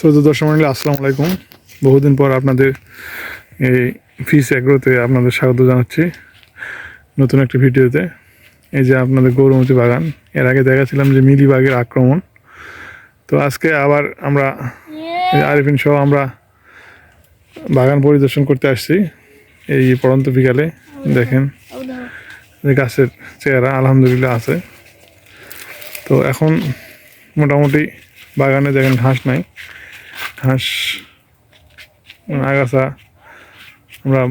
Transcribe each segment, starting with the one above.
শ্রোতা দর্শক মন্ডলী, আসসালামু আলাইকুম। বহুদিন পর আপনাদের এই ফিস অ্যাগ্রোতে আপনাদের স্বাগত জানাচ্ছি নতুন একটি ভিডিওতে। এই যে আপনাদের গৌরমতি বাগান, এর আগে দেখাছিলাম যে মিলিবাগের আক্রমণ। তো আজকে আবার আমরা আরিফিন সহ আমরা বাগান পরিদর্শন করতে আসছি। এই পড়ন্ত বিকালে, দেখেন গাছের চেহারা আলহামদুলিল্লাহ আছে। তো এখন মোটামুটি বাগানে দেখেন ঘাস নাই। মানে আগাছা, আমরা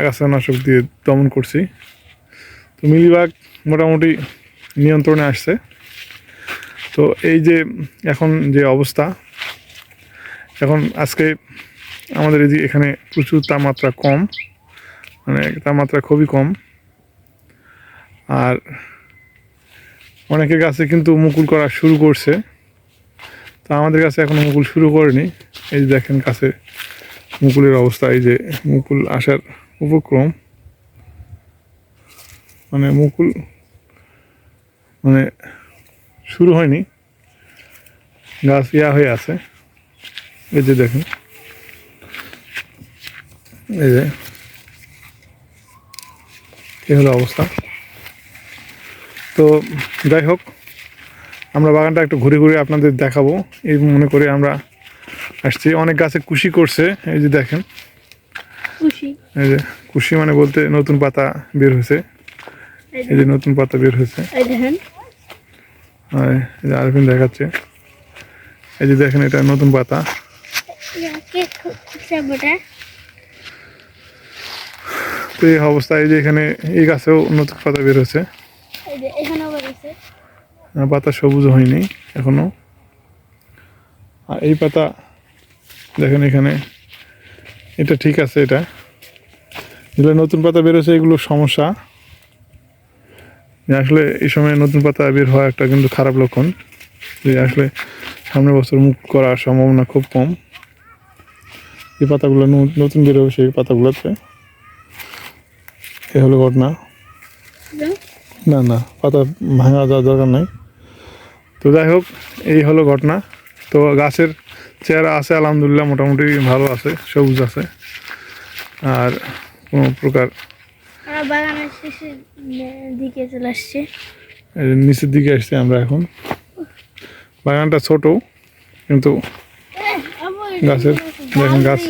আগাছা নাশক দিয়ে দমন করছি। তো মিলিবাগ মোটামুটি নিয়ন্ত্রণে আসছে। তো এই যে এখন যে অবস্থা, এখন আজকে আমাদের এই যে এখানে প্রচুর তাপমাত্রা কম মানে তাপমাত্রা খুবই কম। আর অনেকের গাছে কিন্তু মুকুল করা শুরু করছে। তো আমাদের কাছে এখনও মুকুল শুরু করেনি। এই যে দেখেন কাছে মুকুলের অবস্থা, এই যে মুকুল আসার উপক্রম। মানে মুকুল মানে শুরু হয়নি। গাছ ইয়া হয়ে আছে। এই যে দেখেন। এই যে এই হলো অবস্থা। তো যাই হোক আমরা বাগানটা একটু ঘুরে ঘুরে আপনাদের দেখাবো। এই মনে করে আমরা আসছি। অনেক গাছে কুশি করছে। এই যে দেখেন। এই যে কুশি মানে বলতে নতুন পাতা বের হয়েছে। এই যে নতুন পাতা বের হয়েছে। আর এই যে আরফিন দেখাচ্ছে। এই যে দেখেন এটা নতুন পাতা। তো এই অবস্থা এই যে এখানে এই গাছেও নতুন পাতা বের হয়েছে। এখানে পাতা সবুজ হয়নি এখনও। আর এই পাতা দেখেন এখানে এটা ঠিক আছে এটা। যেগুলো নতুন পাতা বেরোছে এগুলো সমস্যা। যে আসলে এই সময় নতুন পাতা বের হওয়া একটা কিন্তু খারাপ লক্ষণ। যে আসলে সামনের বছর মুখ করার সম্ভাবনা খুব কম। এই পাতাগুলো নতুন বেরোবে সেই পাতাগুলোতে। এ হলো ঘটনা। না না পাতা ভাঙা যাওয়ার দরকার নাই। তো যাই হোক এই হলো ঘটনা। তো গাছের চেহারা আছে আলহামদুলিল্লাহ মোটামুটি ভালো আছে সবুজ আছে। আর কোনো প্রকার আমরা বাগানের শেষের দিকে চলে আসছে। নিচের দিকে আসছি আমরা এখন। বাগানটা ছোট কিন্তু গাছের দেখেন গাছ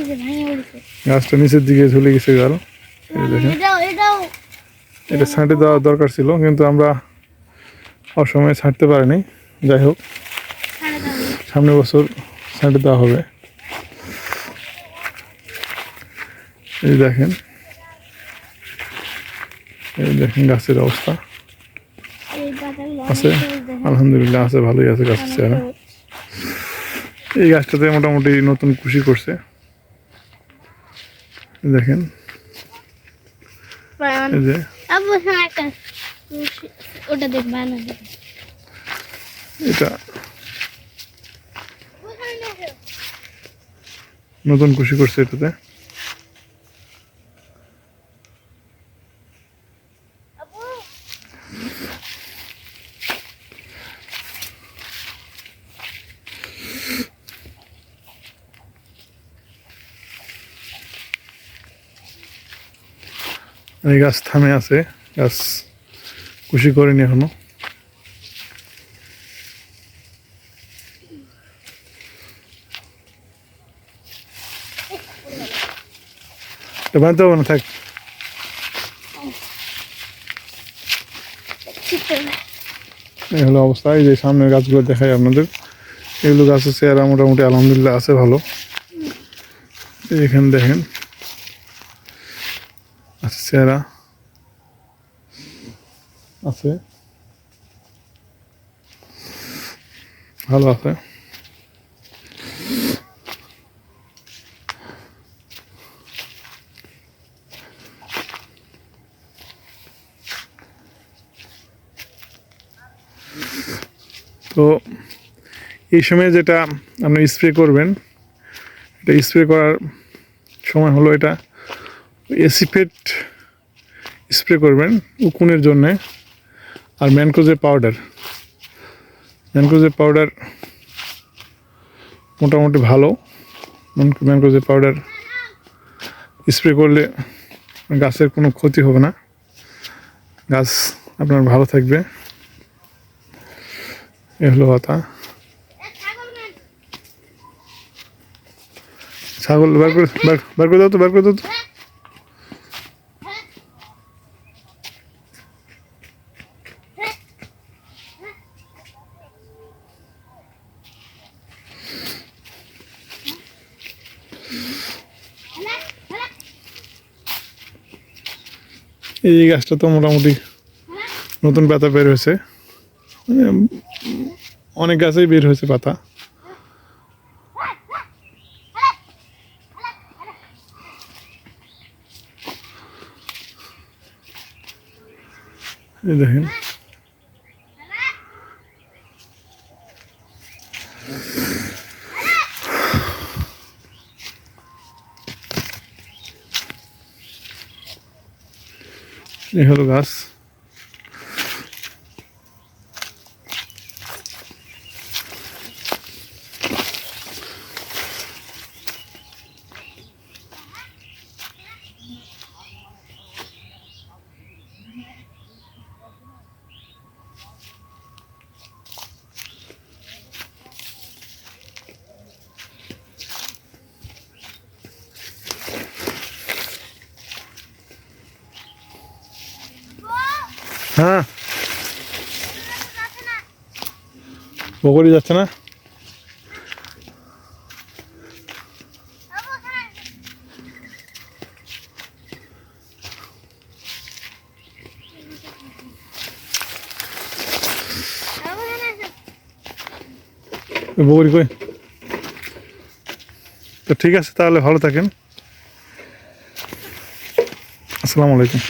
গাছটা নিচের দিকে ঝুলে গেছে গেল। দেখেন এটা ছাঁটে দেওয়া দরকার ছিল কিন্তু আমরা অসময়ে ছাঁটতে পারিনি। যাই হোক, সামনের বছর ছাঁটে দেওয়া হবে। এই দেখেন এই দেখেন গাছের অবস্থা। আছে। আলহামদুলিল্লাহ আছে, ভালোই আছে গাছের চেহারা। এই গাছটাতে মোটামুটি নতুন খুশি করছে। দেখেন, এই যে। খুশি- ওটা এটা। নতুন খুশি করছে এটাতে। এই গাছ থামে আছে গাছ খুশি করেনি এখনও। বাঁধতে হবে না থাক। এই হলো অবস্থা, এই যে সামনের গাছগুলো দেখাই আপনাদের। এগুলো গাছের চেহারা মোটামুটি আলহামদুলিল্লাহ আছে ভালো। এখানে দেখেন। চেহারা আছে। ভালো আছে। তো এই সময় যেটা আপনি স্প্রে করবেন, এটা স্প্রে করার সময় হলো এটা এসিফেট স্প্রে করবেন উকুনের জন্যে আর ম্যানকোজের পাউডার ম্যানকোজের পাউডার মোটামুটি ভালো। ম্যানগ্রোভের পাউডার স্প্রে করলে গাছের কোনো ক্ষতি হবে না। গাছ আপনার ভালো থাকবে। এ হলো কথা ছাগল বার করে বার করে দাও তো বার করে দাও তো এই গাছটা তো মোটামুটি নতুন পাতা বের হয়েছে। অনেক গাছেই বের হয়েছে পাতা। দেখেন। হলো গাছ। হ্যাঁ। বকরি যাচ্ছে না? বকরি কই? তো ঠিক আছে তাহলে ভালো থাকেন। আসসালামু আলাইকুম।